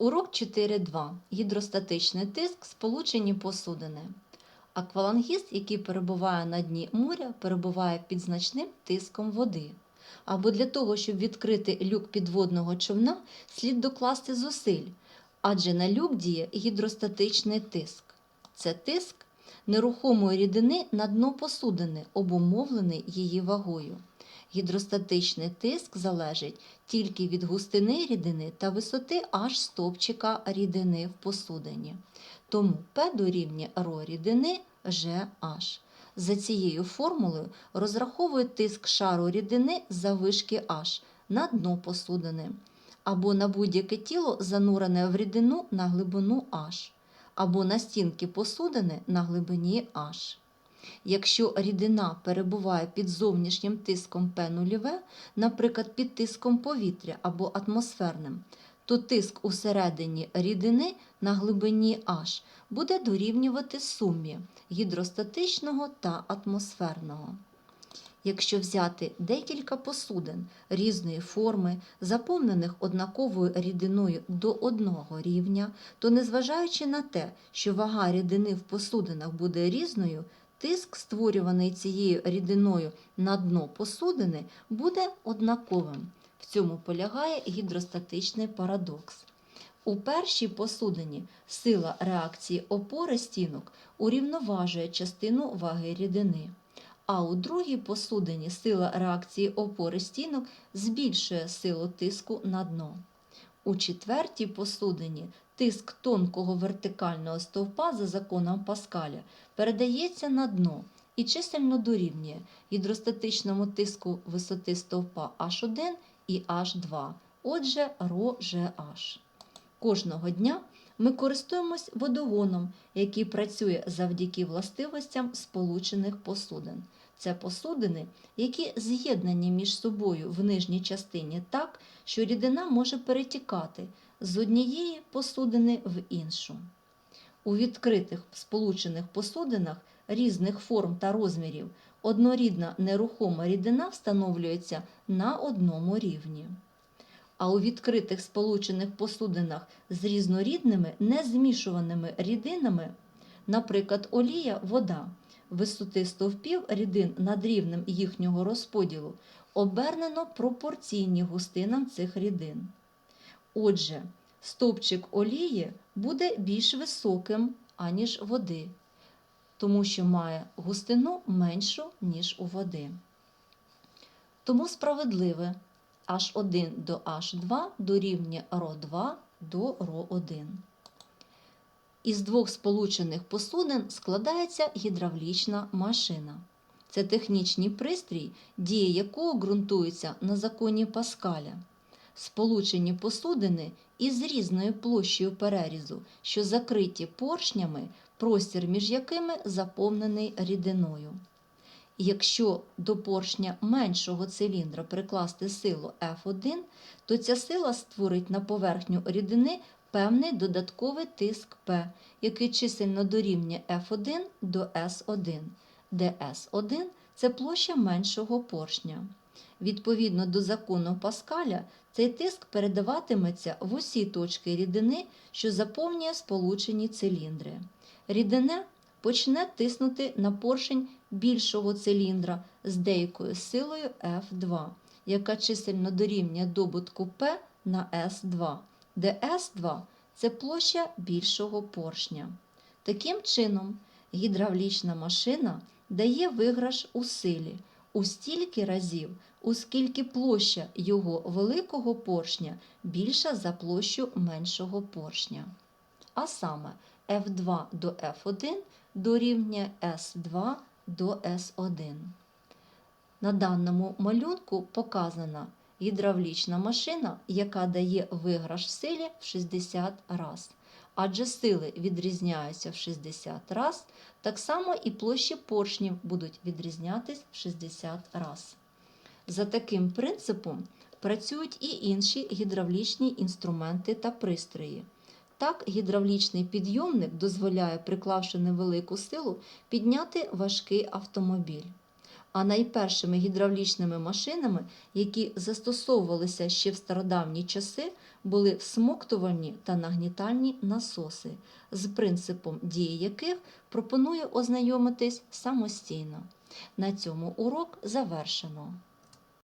Урок 4.2. Гідростатичний тиск, сполучені посудини. Аквалангіст, який перебуває на дні моря, перебуває під значним тиском води. Або для того, щоб відкрити люк підводного човна, слід докласти зусиль, адже на люк діє гідростатичний тиск. Це тиск нерухомої рідини на дно посудини, обумовлений її вагою. Гідростатичний тиск залежить тільки від густини рідини та висоти аж стовпчика рідини в посудині. Тому P дорівнює ро рідини GH. За цією формулою розраховують тиск шару рідини за вишки H на дно посудини, або на будь-яке тіло, занурене в рідину на глибину H, або на стінки посудини на глибині H. Якщо рідина перебуває під зовнішнім тиском P0, наприклад, під тиском повітря або атмосферним, то тиск усередині рідини на глибині H буде дорівнювати сумі гідростатичного та атмосферного. Якщо взяти декілька посудин різної форми, заповнених однаковою рідиною до одного рівня, то незважаючи на те, що вага рідини в посудинах буде різною, тиск, створюваний цією рідиною на дно посудини, буде однаковим. В цьому полягає гідростатичний парадокс. У першій посудині сила реакції опори стінок урівноважує частину ваги рідини, а у другій посудині сила реакції опори стінок збільшує силу тиску на дно. У четвертій посудині тиск тонкого вертикального стовпа за законом Паскаля передається на дно і чисельно дорівнює гідростатичному тиску висоти стовпа H1 і H2, отже, ρGH. Кожного дня ми користуємось водогоном, який працює завдяки властивостям сполучених посудин. Це посудини, які з'єднані між собою в нижній частині так, що рідина може перетікати з однієї посудини в іншу. У відкритих сполучених посудинах різних форм та розмірів однорідна нерухома рідина встановлюється на одному рівні. А у відкритих сполучених посудинах з різнорідними незмішуваними рідинами, наприклад, олія, вода, висоти стовпів рідин над рівнем їхнього розподілу обернено пропорційні густинам цих рідин. Отже, стовпчик олії буде більш високим, аніж води, тому що має густину меншу, ніж у води. Тому справедливе H1 до H2 дорівнює ρ2 до ρ1. Із двох сполучених посудин складається гідравлічна машина. Це технічний пристрій, дія якого ґрунтується на законі Паскаля. Сполучені посудини із різною площею перерізу, що закриті поршнями, простір між якими заповнений рідиною. Якщо до поршня меншого циліндра прикласти силу F1, то ця сила створить на поверхню рідини певний додатковий тиск P, який чисельно дорівнює F1 до S1, де S1 це площа меншого поршня. Відповідно до закону Паскаля, цей тиск передаватиметься в усі точки рідини, що заповнює сполучені циліндри. Рідина почне тиснути на поршень більшого циліндра з деякою силою F2, яка чисельно дорівнює добутку P на S2, де S2 це площа більшого поршня. Таким чином, гідравлічна машина дає виграш у силі у стільки разів, оскільки площа його великого поршня більша за площу меншого поршня. А саме F2 до F1 дорівнює S2 до S1. На даному малюнку показана гідравлічна машина, яка дає виграш в силі в 60 раз. Адже сили відрізняються в 60 раз, так само і площі поршнів будуть відрізнятись в 60 раз. За таким принципом працюють і інші гідравлічні інструменти та пристрої. Так, гідравлічний підйомник дозволяє, приклавши невелику силу, підняти важкий автомобіль. А найпершими гідравлічними машинами, які застосовувалися ще в стародавні часи, були всмоктувальні та нагнітальні насоси, з принципом дії яких пропоную ознайомитись самостійно. На цьому урок завершено.